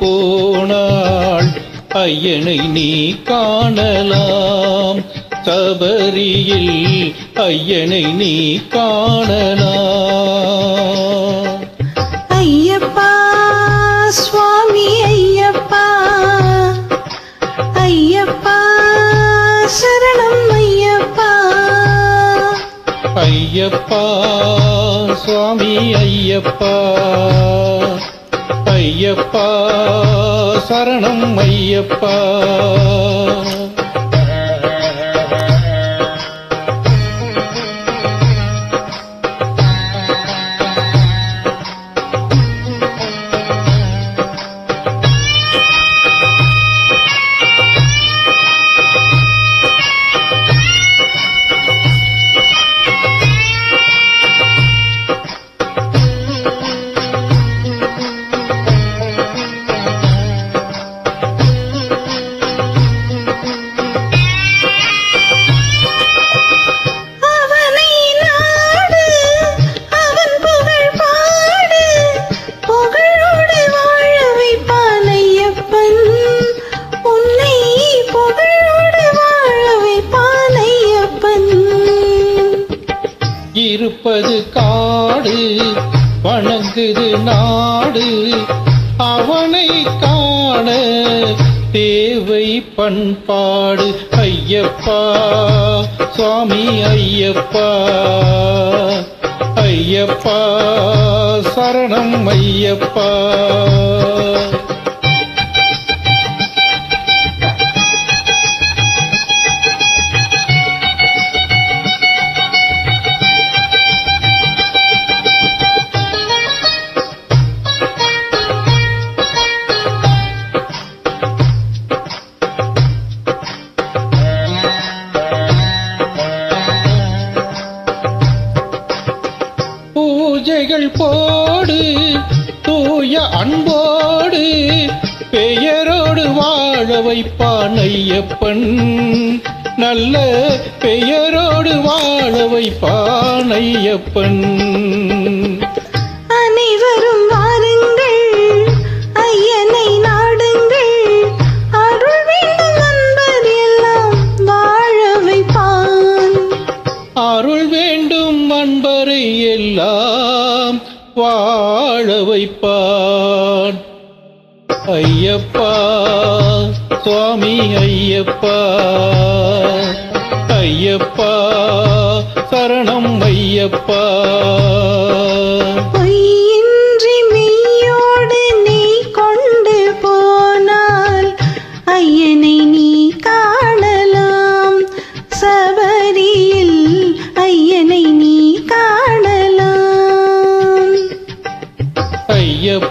போனாள். ஐயனை நீ காணலாம். சபரியில் ஐயனை நீ காணலாம். ஐயப்பா சுவாமி ஐயப்பா. ஐயப்பா சரணம் ஐயப்பா. ஐயப்பா சுவாமி ஐயப்பா. ஐயப்பா சரணம் ஐயப்பா. இருப்பது காடு வணங்குது நாடு. அவனை காண தேவை பண்பாடு. ஐயப்பா சுவாமி ஐயப்பா. ஐயப்பா சரணம் ஐயப்பா. பூஜைகள் போடு தூய அன்போடு பெயரோடு வாழ வைப்பான் ஐயப்பன். நல்ல பெயரோடு வாழ வைப்பான் ஐயப்பன். அழைப்பான் ஐயப்பா சுவாமி ஐயப்பா. ஐயப்பா சரணம் ஐயப்பா.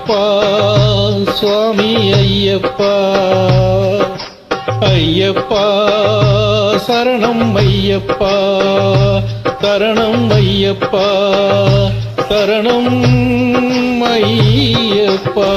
ஐயப்பா சுவாமி ஐயப்பா. ஐயப்பா சரணம் ஐயப்பா. தரணம் ஐயப்பா தரணம் ஐயப்பா.